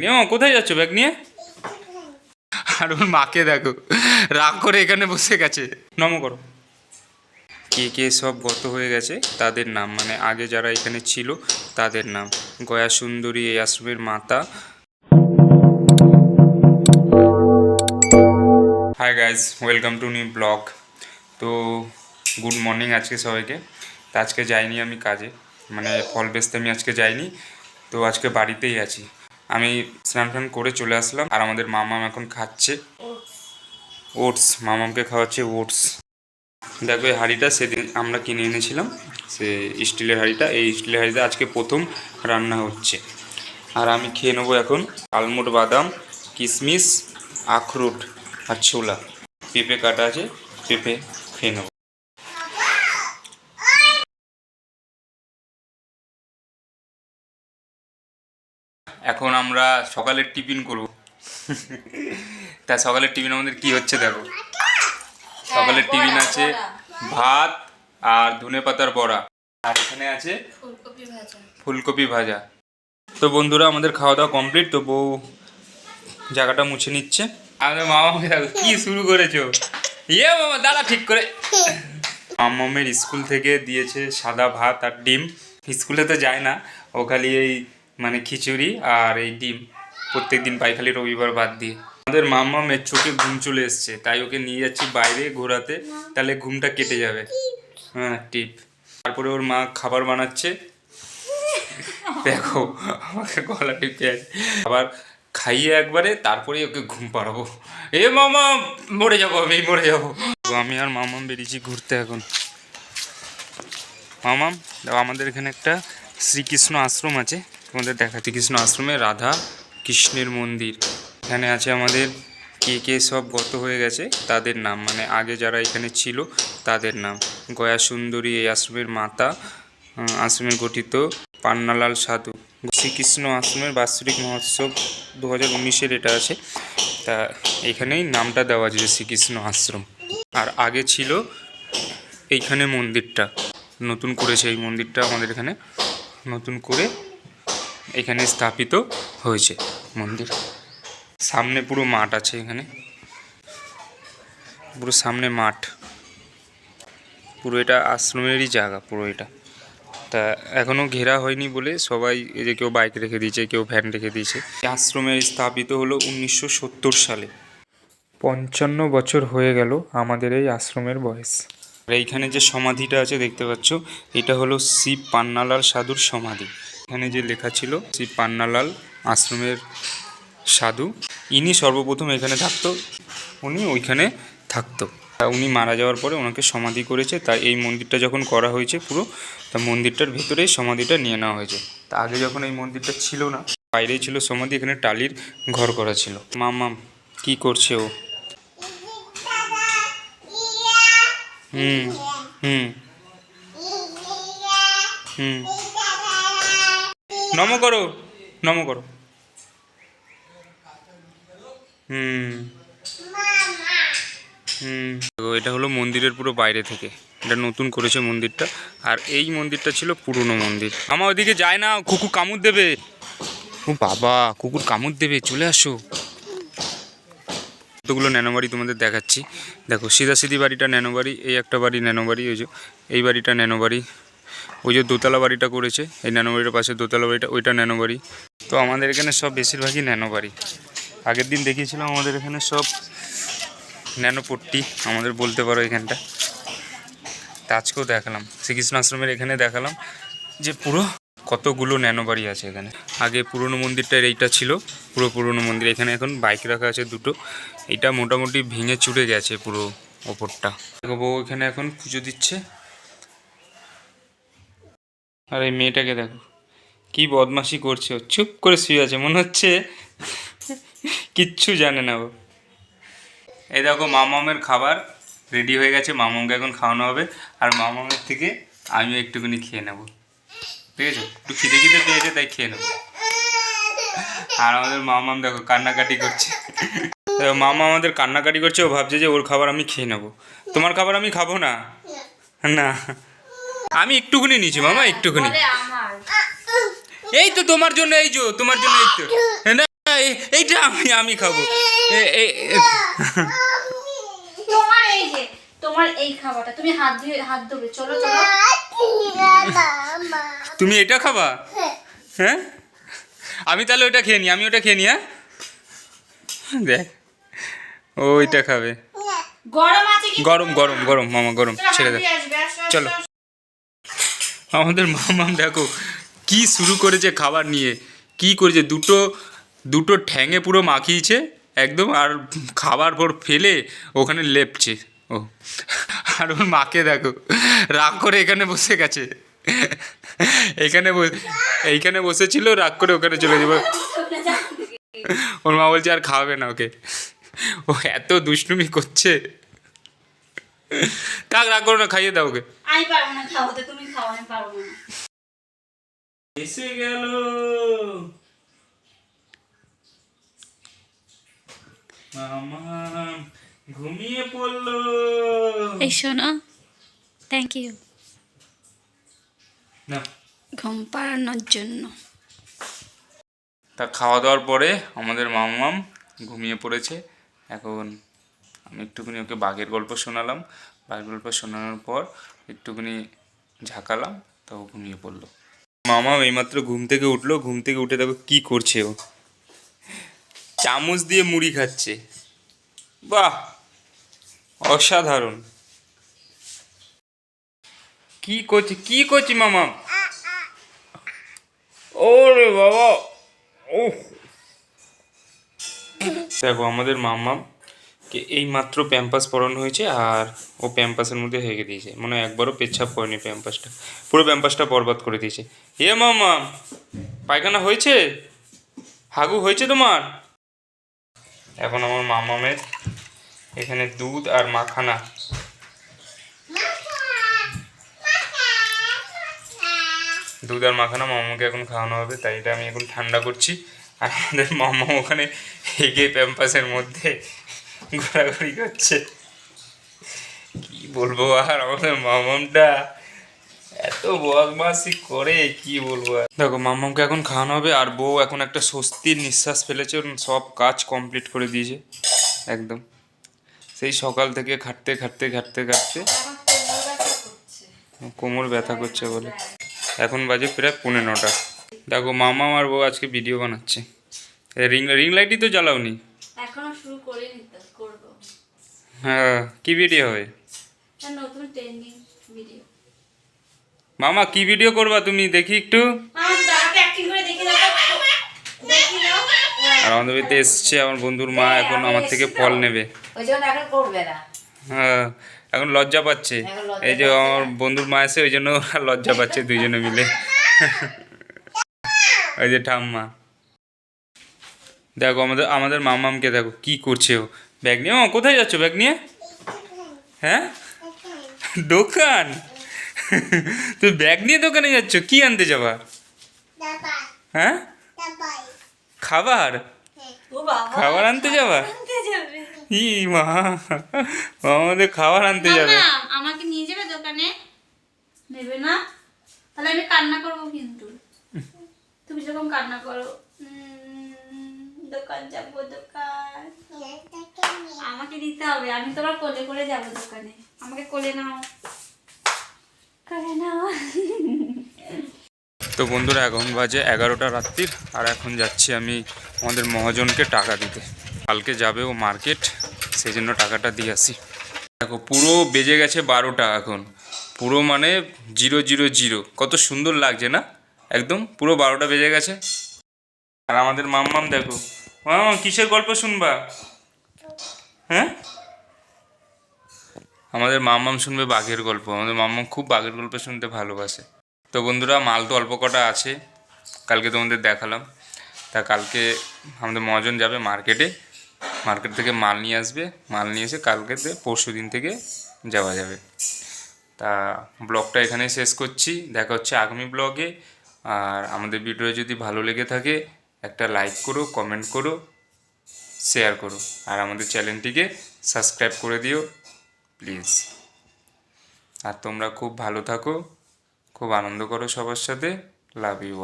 নিয়ে? ও, কোথায় যাচ্ছ ব্যাগ নিয়ে? আর ওর মাকে দেখো, রাগ করে এখানে বসে গেছে। নম করো। কে কে সব গত হয়ে গেছে, তাদের নাম মানে আগে যারা এখানে ছিল, তাদের নাম। গয়া সুন্দরী, এই আশ্রমের মাতা। Hi guys welcome to new blog তো গুড মর্নিং আজকে সবাইকে। তো আজকে যাইনি আমি কাজে মানে ফল বেচতে আমি আজকে যাইনি। তো আজকে বাড়িতেই আছি। আমি স্নান টান করে চলে আসলাম, আর আমাদের মামাম এখন খাচ্ছে। ওটস, মামামকে খাওয়াচ্ছে ওটস। দেখো, এই হাঁড়িটা সেদিন আমরা কিনে এনেছিলাম, সে স্টিলের হাঁড়িটা। এই স্টিলের হাঁড়িতে আজকে প্রথম রান্না হচ্ছে। আর আমি খেয়ে নেব এখন আলমুট বাদাম কিশমিশ আখরোট আর ছোলা। পেঁপে কাটা আছে, পেঁপে খেয়ে নেব। এখন আমরা সকালের টিফিন করব। তা সকালের টিফিন আমাদের কি হচ্ছে দেখো। সকালের টিফিন আছে ভাত আর ধনে পাতার বড়া। আর এখানে আছে ফুলকপি ভাজা। তো বন্ধুরা আমাদের খাওয়া দাওয়া কমপ্লিট তো বউ জায়গাটা মুছে নিচ্ছে। আমাদের মামা দেখো কি শুরু করেছ? ইয়ে মামা দাদা ঠিক করে। মামামের স্কুল থেকে দিয়েছে সাদা ভাত আর ডিম। স্কুলে তো যায় না ও খালি এই মানে খিচুড়ি আর এই ডিম। প্রত্যেক দিন পাই খালি রবিবার বাদ দিয়ে। আমাদের মামামের চোখে ঘুম চলে এসছে। তাই ওকে নিয়ে যাচ্ছি বাইরে ঘোরাতে। তাহলে ঘুমটা কেটে যাবে। হ্যাঁ টিপ। তারপরে ওর মা খাবার বানাচ্ছে। দেখো, আমাকে গলা টিপে আছে। আবার খাইয়ে একবারে তারপরে ওকে ঘুম পাড়াবো। এ মামা মরে যাব আমি, মরে যাব। আমি আর মামাম বেরিয়েছি ঘুরতে এখন। মামাম আমাদের এখানে একটা শ্রীকৃষ্ণ আশ্রম আছে। তোমাদের দেখাচ্ছি কৃষ্ণ আশ্রমে রাধা কৃষ্ণের মন্দির। এখানে আছে আমাদের কে কে সব গত হয়ে গেছে, তাদের নাম। মানে আগে যারা এখানে ছিল, তাদের নাম। গয়া সুন্দরী এই আশ্রমের মাতা আশ্রমে গঠিত পান্নালাল সাধু। শ্রীকৃষ্ণ আশ্রমের বাৎসরিক মহোৎসব দু হাজার উনিশের এটা আছে। তা এখানেই নামটা দেওয়া আছে, শ্রীকৃষ্ণ আশ্রম। আর আগে ছিল এইখানে মন্দিরটা। নতুন করেছে এই মন্দিরটা আমাদের এখানে। নতুন করে এখানে স্থাপিত হয়েছে মন্দির। সামনে পুরো মাঠ আছে এখানে। পুরো সামনে মাঠ। পুরো এটা আশ্রমেরই জায়গা পুরো এটা। তা এখনও ঘেরা হয়নি বলে সবাই এই যে কেউ বাইক রেখে দিয়েছে, কেউ ভ্যান রেখে দিয়েছে। এই আশ্রমের স্থাপিত হলো উনিশশো সত্তর সালে। পঞ্চান্ন বছর হয়ে গেল আমাদের এই আশ্রমের বয়স। আর এইখানে যে সমাধিটা আছে দেখতে পাচ্ছ, এটা হলো শিব পান্নালাল সাধুর সমাধি। এখানে যে লেখা ছিল শিব পান্নালাল আশ্রমের সাধু, ইনি সর্বপ্রথম এখানে থাকতো, উনি ওইখানে থাকতো। উনি মারা যাওয়ার পরে ওনাকে সমাধি করেছে তাই এই মন্দিরটা যখন করা হয়েছে পুরো, তা মন্দিরটার ভেতরেই সমাধিটা নিয়ে নেওয়া হয়েছে। তা আগে যখন এই মন্দিরটা ছিল না, বাইরেই ছিল সমাধি, এখানে টালির ঘর করা ছিল। মামাম কি করছে ও? হুম হুম হুম। নম করো নম করো। হুম। হুম। তো এটা হলো মন্দিরের পুরো বাইরে থেকে। এটা নতুন করেছে মন্দিরটা। আর এই মন্দিরটা ছিল পুরনো মন্দির। আমার ওইদিকে যায় না, কুকুর কামড় দেবে। ও বাবা, কুকুর কামড় দেবে, চলে আসো। কতগুলো ন্যানো বাড়ি তোমাদের দেখাচ্ছি। দেখো, সিধা সিধি বাড়িটা ন্যানো বাড়ি এই একটা বাড়ি ন্যানো বাড়ি ওই যে, এই বাড়িটা ন্যানো বাড়ি ওই যে দোতলা বাড়িটা করেছে, এই ন্যানো বাড়িটার পাশে দোতলা বাড়িটা, ওইটা ন্যানো বাড়ি। তো আমাদের এখানে সব বেশিরভাগই ন্যানো বাড়ি। আগের দিন দেখিয়েছিলাম আমাদের এখানে সব ন্যানো পট্টি, আমাদের বলতে পারো এখানটা। আজকেও দেখালাম, শ্রীকৃষ্ণ আশ্রমের এখানে দেখালাম যে পুরো কতগুলো ন্যানো বাড়ি আছে এখানে। আগে পুরনো মন্দিরটার এইটা ছিল, পুরো পুরনো মন্দির। এখানে এখন বাইক রাখা আছে দুটো এটা মোটামুটি ভেঙে চুড়ে গেছে পুরো ওপরটা। দেখো এখানে এখন পুজো দিচ্ছে। আর এই মেয়েটাকে দেখো। কি বদমাশি করছে চুপ করে শুয়ে আছে, মনে হচ্ছে কিচ্ছু জানে না ও। এই দেখো মামামের খাবার রেডি হয়ে গেছে, মামামকে এখন খাওয়ানো হবে। আর মামামের থেকে আমিও একটুখানি খেয়ে নেব। ঠিক আছে একটু খিদে খিদে পেয়েছে, তাই খেয়ে নেব। আর আমাদের মামাম দেখো কান্নাকাটি করছে। মামা আমাদের কান্নাকাটি করছে, ও ভাবছে যে ওর খাবার আমি খেয়ে নেব। তোমার খাবার আমি খাব না? না। আমি একটুখানি নিয়েছি মামা একটুখানি। এই তো তোমার জন্য এই যে তোমার জন্য এই তো। হ্যাঁ না এই- এইটা আমি আমি খাব। তোমার এই যে তোমার এই খাবারটা তুমি হাত ধুয়ে হাত ধোবে চলো চলো। তুমি এটা খাবা? হ্যাঁ? আমি তাহলে ওটা খেয়ে নিই আমি ওটা খেয়ে নিই হ্যাঁ? দেখ ও ওইটা খাবে। গরম গরম গরম গরম মামা গরম ছেড়ে হাত দে ধুয়ে আসবে, আসো, আসো, চলো। আমাদের মামাম দেখো, কি শুরু করেছে খাবার নিয়ে, কি করেছে? দুটো দুটো ঠ্যাঙে পুরো মাখিয়েছে, একদম, আর খাবার পর ফেলে ওখানে লেপছে। ও, আর ওর মাকে দেখো, রাগ করে এখানে বসে গেছে। এখানে এইখানে বসেছিল, রাগ করে ওখানে চলে যাব ওর মা বলছে, আর খাওয়াবে না ওকে। ও এত দুষ্টুমি করছে। থাক রাগ করো না খাইয়ে দাও ওকে। আমি পারব না খাওয়াতে তুমি খাও আমি পারব না। এসে গেল। মামা ঘুমিয়ে পড়ল। এই শোনো থ্যাংক ইউ না। ঘুম পাড়ানোর জন্য। তা খাওয়া দাওয়ার পরে আমাদের মামাম ঘুমিয়ে পড়েছে এখন একটুখানি ওকে বাঘের গল্প শোনালাম। বাঘের গল্প শোনানোর পর একটুখানি ঝাঁকালাম, তো ও ঘুমিয়ে পড়ল। মামা এইমাত্র ঘুম থেকে উঠল, ঘুম থেকে উঠে দেখো কি করছে ও। চামচ দিয়ে মুড়ি খাচ্ছে। বাহ! অসাধারণ। কি করছে, কি করছি মামা? ওরে বাবা ও দেখো আমাদের কে এই মাত্র প্যাম্পাস পরানো হয়েছে আর ও প্যাম্পাসের মধ্যে হেগে দিয়েছে। মানে একবারও পেচ্ছাপ পড়েনি প্যাম্পাসটা। পুরো প্যাম্পাসটা বরবাদ করে দিয়েছে। এ মাম্মা পায়খানা হয়েছে? হাগু হয়েছে তোমার? এখন আমার মামামের এখানে দুধ আর মাখানা। দুধ আর মাখানা মামাকে এখন খাওয়ানো হবে, তাই এটা আমি এখন ঠান্ডা করছি। আর আমাদের মামা ওখানে হেগে প্যাম্পাসের মধ্যে ঘোরাঘুরি করছে কি বলব আর আমাদের মামামটা এত বদমাসি করে, কি বলব দেখো, মামামকে এখন খাওয়ানো হবে আর বউ এখন একটা স্বস্তির নিঃশ্বাস ফেলেছে সব কাজ কমপ্লিট করে দিয়েছে, একদম। সেই সকাল থেকে খাটতে খাটতে খাটতে খাটতে কোমর ব্যথা করছে বলে। এখন বাজে প্রায় পৌনে নটা। দেখো মামা আর বউ আজকে ভিডিও বানাচ্ছে। রিং রিং লাইটই তো জ্বালাওনি। এখনও শুরু করিনি তো করব। হ্যাঁ কি ভিডিও হবে নতুন ট্রেন্ডিং ভিডিও মামা কি ভিডিও করবা তুমি? দেখি একটু। আর আমাদের বাড়িতে এসছে আমার বন্ধুর মা এখন আমার থেকে ফল নেবে। এখন হ্যাঁ এখন লজ্জা পাচ্ছে। এই যে আমার বন্ধুর মা এসে ওই জন্য লজ্জা পাচ্ছে দুইজনে মিলে। ওই যে ঠাম্মা। দেখো আমাদের আমাদের মামামকে দেখো কি করছে ও। ব্যাগ নিয়ে ও কোথায় যাচ্ছ ব্যাগ নিয়ে? হ্যাঁ? দোকান? তুই ব্যাগ নিয়ে দোকানে যাচ্ছ কি আনতে যাবা? হ্যাঁ? খাবার? খাবার আনতে যাবা? আনতে ই মা আমাদের খাবার আনতে যাবে। আমাকে নিয়ে যাবে দোকানে? নেবে না? তাহলে আমি কান্না করব কিন্তু। তুমি যখন কান্না করো। দোকান যাব দোকান। আমাকে দিতে হবে আমি তোমার কোলে করে যাব দোকানে। আমাকে কোলে নাও। কোলে নাও। তো বন্ধুরা এখন বাজে এগারোটা রাত্রির আর এখন যাচ্ছি আমি আমাদের মহাজনকে টাকা দিতে। কালকে যাবে ও মার্কেট সেই জন্য টাকাটা দিয়ে আসি। দেখো পুরো বেজে গেছে বারোটা এখন। পুরো মানে জিরো জিরো জিরো। কত সুন্দর লাগছে না? একদম পুরো বারোটা বেজে গেছে। আর আমাদের মাম্মাম দেখো মাম্মাম কিসের গল্প শুনবা? হ্যাঁ? আমাদের মাম্মাম শুনবে বাঘের গল্প। আমাদের মাম্মাম খুব বাঘের গল্প শুনতে ভালোবাসে। তো বন্ধুরা, মাল তো অল্প কটা আছে। কালকে তোমাদের দেখালাম। তা কালকে আমাদের মজন যাবে মার্কেটে। মার্কেট থেকে মাল নিয়ে আসবে। মাল নিয়ে এসে কালকেতে, পরশু দিন থেকে যাওয়া যাবে। তা ব্লগটা এখানেই শেষ করছি। দেখা হচ্ছে আগামী ব্লগে। আর আমাদের ভিডিও যদি ভালো লেগে থাকে একটা লাইক করো কমেন্ট করো শেয়ার করো। আর আমাদের চ্যানেলটিকে সাবস্ক্রাইব করে দিও প্লিজ আর তোমরা খুব ভালো থাকো, খুব আনন্দ করো সবার সাথে। Love you